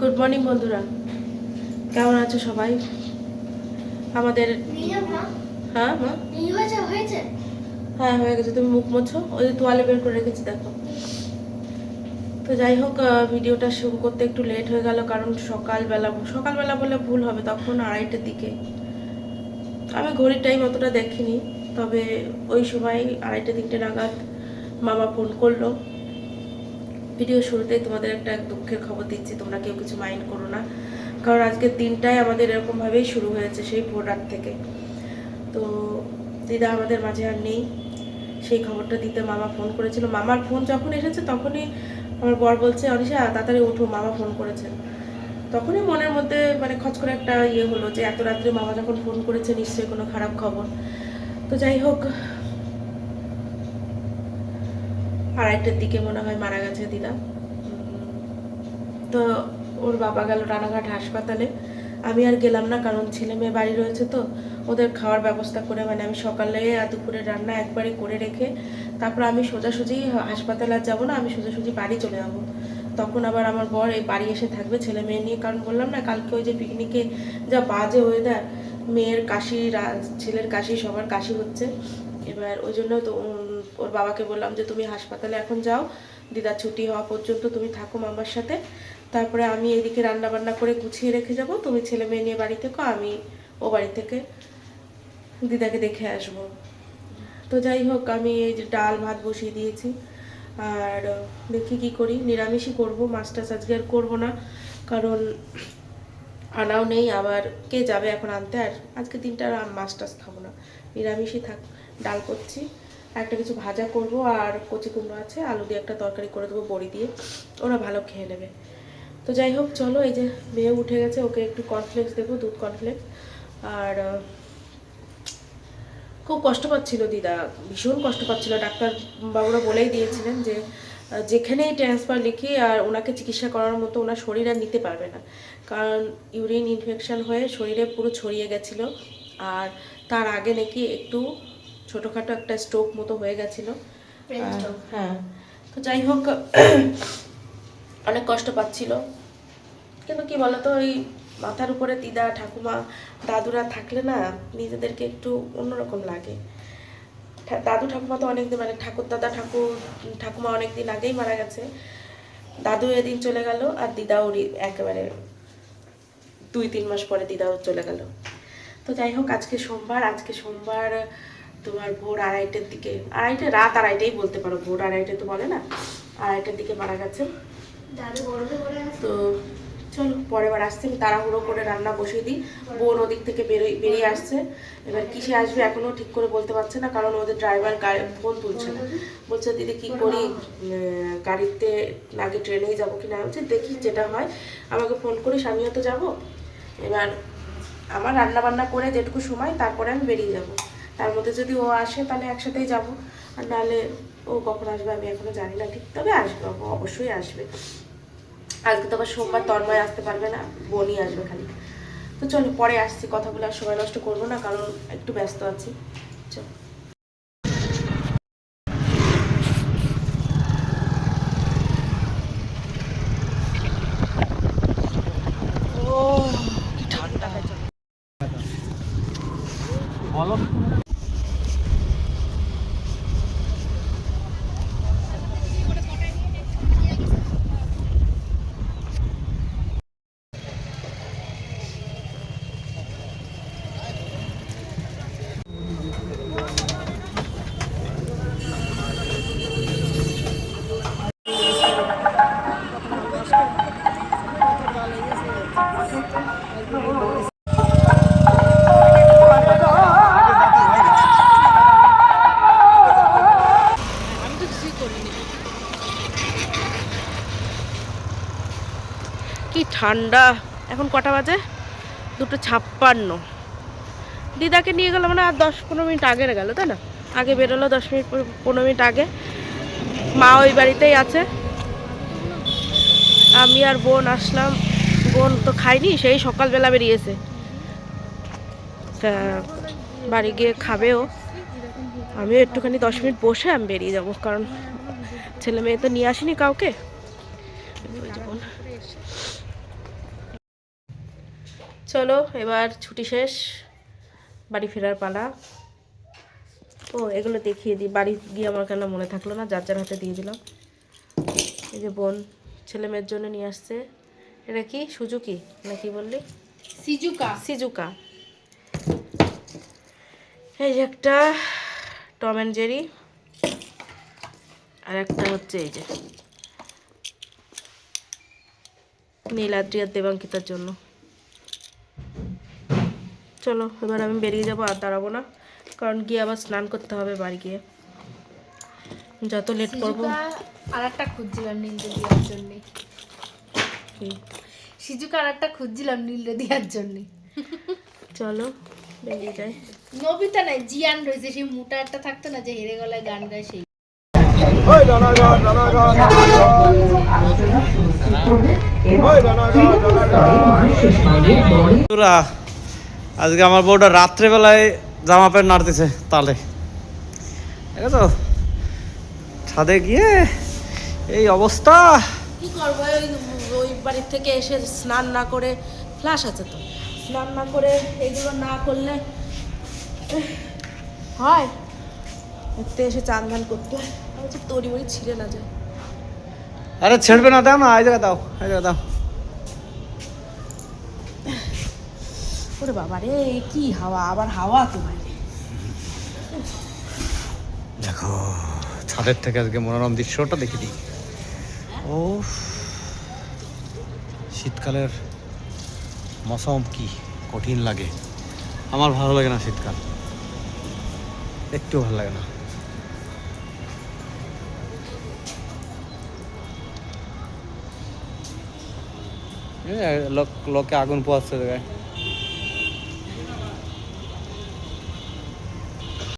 Good morning বন্ধুরা। কেমন আছো সবাই? আমাদের হ্যাঁ মা? হ্যাঁ হয়ে গেছে। তুমি মুখ মোছো? ওই তোয়ালে বের করে রেখেছি দেখো। তো যাই হোক ভিডিওটা শুরু করতে একটু লেট হয়ে গেল কারণ সকালবেলা সকালবেলা বলে ভুল হবে তখন আড়াইটের দিকে। আমি ঘড়ির টাইম অতটা দেখিনি তবে ওই সময় আড়াইটে তিনটে নাগাদ মামা ফোন করল। ভিডিও শুরুতেই তোমাদের একটা দুঃখের খবর দিচ্ছি, তোমরা কেউ কিছু মাইন্ড করো না। কারণ আজকের দিনটাই আমাদের এরকমভাবেই শুরু হয়েছে সেই ভোর রাত থেকে। তো দিদা আমাদের মাঝে আর নেই। সেই খবরটা দিতে মামা ফোন করেছিল। মামার ফোন যখন এসেছে তখনই আমার বর বলছে, অনিশা, তাড়াতাড়ি ওঠো মামা ফোন করেছে। তখনই মনের মধ্যে মানে খচ করে একটা ইয়ে হলো যে, এত রাত্রে মামা যখন ফোন করেছে, নিশ্চয়ই কোনো খারাপ খবর। তো যাই হোক আড়াইটার দিকে মনে হয় মারা গেছে দিদা। তো ওর বাবা গেল রানাঘাট হাসপাতালে। আমি আর গেলাম না, কারণ ছেলে মেয়ে বাড়ি রয়েছে তো। ওদের খাওয়ার ব্যবস্থা করে মানে আমি সকালে আর দুপুরে রান্না একবারে করে রেখে, তারপর আমি সোজাসুজি হাসপাতালে আর যাব না, আমি সোজাসুজি বাড়ি চলে যাব। তখন আবার আমার বর এই বাড়ি এসে থাকবে ছেলে মেয়ে নিয়ে, কারণ বললাম না, কালকে ওই যে পিকনিকে যা বাজে ওয়েদার মেয়ের কাশি ছেলের কাশি, সবার কাশি হচ্ছে। এবার ওই জন্য তো ওর বাবাকে বললাম যে, তুমি হাসপাতালে এখন যাও দিদার ছুটি হওয়া পর্যন্ত তুমি থাকো মামার সাথে। তারপরে আমি এদিকে রান্না বান্না করে গুছিয়ে রেখে যাব। তুমি ছেলে মেয়ে নিয়ে বাড়ি থেকো, আমি ও বাড়ি থেকে দিদাকে দেখে আসব। তো যাই হোক, আমি এই যে ডাল ভাত বসিয়ে দিয়েছি। আর দেখি কি করি, নিরামিষই করব, মাছ টাছ আজকে আর করব না, কারণ আনাও নেই, আবার কে যাবে এখন আনতে? আর আজকে দিনটা আর মাছ টাছ খাব না, নিরামিষই থাক ডাল করছি। একটা কিছু ভাজা করব আর কচি কুমড়ো আছে, আলু দিয়ে একটা তরকারি করে দেবো, বড়ি দিয়ে। ওরা ভালো খেয়ে নেবে। তো যাই হোক, চলো এই যে মেয়ে উঠে গেছে, ওকে একটু কর্নফ্লেক্স দেবো, দুধ কর্নফ্লেক্স আর, খুব কষ্ট পাচ্ছিল দিদা, ভীষণ কষ্ট পাচ্ছিল। ডাক্তার বাবুরা বলেই দিয়েছিলেন যে, যেখানেই ট্রান্সফার লিখি আর ওনাকে চিকিৎসা করার মতো ওনার শরীর আর নিতে পারবে না। কারণ ইউরিন ইনফেকশন হয়ে শরীরে পুরো ছড়িয়ে গেছিল। আর তার আগে নাকি একটু ছোটোখাটো একটা স্ট্রোক মতো হয়ে গেছিল. হ্যাঁ তো যাই হোক অনেক কষ্ট পাচ্ছিল। কিন্তু কি বলতো ওই মাথার উপরে দিদা ঠাকুমা দাদুরা থাকলে না নিজেদেরকে একটু অন্যরকম লাগে। দাদু ঠাকুমা তো অনেকদিন মানে ঠাকুর দাদা ঠাকুর ঠাকুমা অনেকদিন আগেই মারা গেছে। দাদু এদিন চলে গেল আর দিদাও একেবারে দুই তিন মাস পরে দিদাও চলে গেল। তো যাই হোক আজকে সোমবার আজকে সোমবার তোমার ভোর আড়াইটের দিকে আড়াইটা রাত আড়াইটেই বলতে পারো ভোর আড়াইটে তো বলে না আড়াইটার দিকে মারা গেছে। তো চলো পরের বার আসছে আমি তাড়াহুড়ো করে রান্না বসিয়ে দিই বোন ওদিক থেকে বেরোয় বেরিয়ে আসছে। এবার কিসে আসবে এখনও ঠিক করে বলতে পারছে না কারণ ওদের ড্রাইভার গাড়ি ফোন তুলছে না। বলছে দিদি কি করি? গাড়িতে আগে ট্রেনেই যাব কি না বলছি দেখি যেটা হয় আমাকে ফোন করিস আমিও তো যাব। এবার আমার রান্না বান্না করে যেটুকু সময় তারপরে আমি বেরিয়ে যাব। তার মধ্যে যদি ও আসে তাহলে একসাথেই যাব। আর নাহলে ও কখন আসবে আমি এখনও জানি না ঠিক। তবে আসবে ও অবশ্যই আসবে। আজকে তো আবার সোমবার তন্ময় আসতে পারবে না বোনই আসবে খালি। তো চলো পরে আসছি কথা বলে আর সময় নষ্ট করব না কারণ একটু ব্যস্ত আছি। চলো। বলো। কি ঠান্ডা। এখন কটা বাজে? দুটো ছাপ্পান্ন। দিদাকে নিয়ে গেল মানে আর দশ পনেরো মিনিট আগে গেল, তাই না? আগে বেরোলো দশ মিনিট পনেরো মিনিট আগে। মা ওই বাড়িতেই আছে। আমি আর বোন আসলাম। বোন তো খাইনি সেই সকালবেলা বেরিয়েছে। বাড়ি গিয়ে খাবেও আমিও একটুখানি দশ মিনিট বসে আমি বেরিয়ে যাব, কারণ ছেলে মেয়ে তো নিয়ে আসিনি কাউকে ওই যে বোন। চলো এবার ছুটি শেষ বাড়ি ফেরার পালা। ও এগুলো দেখিয়ে দিই। বাড়ি গিয়ে আমার কেন মনে থাকল না? যার যার হাতে দিয়ে দিলাম। এই যে বোন ছেলে মেয়ের জন্য নিয়ে আসছে। এটা কি? সুজুকি? না কি বললি? সিজুকা। সিজুকা। এই যে একটা টম অ্যান্ড জেরি। আর একটা হচ্ছে এই যে নীলাদ্রি আর দেবাঙ্কিতার জন্য। চলো এবার আমি বেরিয়ে যাব আর দাঁড়াবো না কারণ গিয়ে আবার স্নান করতে হবে বাড়ি গিয়ে। যত লেট করব। আর একটা খুঁজছিলাম নীলরে দেওয়ার জন্য। সিজুকা আর একটা খুঁজছিলাম নীলরে দেওয়ার জন্য। চলো বেরিয়ে যাই। নবিতা নাই জিয়ান রয়েছে সেই মোটা একটা থাকতো না যে হেরে গলায় গান গায় সেই। বন্ধুরা আজকে আমার বউটা রাত্রেবেলায় জামা প্যান্ট নাড়তেছে তালে। ঠিক আছে ছাদে গিয়ে এই অবস্থা। কি করব ওই ওই বাড়ির থেকে এসে স্নান না করে ফ্লাশ আছে তো। স্নান না করে এগুলো না করলে হয়। এতে এসে চান ধান করতে হয়। তরি মরি ছিঁড়ে না যায়। আরে ছেড়বে না দাও না এই জায়গা দাও এই জায়গা দাও। ওরে বাবা রে, কি হাওয়া, আবার হাওয়া তো বাইরে দেখো, ছাদের থেকে আজকে মনোরম দৃশ্যটা দেখে দিই। ও শীতকালের মৌসুম কি কঠিন লাগে। আমার ভালো লাগে না শীতকাল। একটু ভালো লাগে না। লোক, লোকে আগুন পোয়াচ্ছে জায়গায়।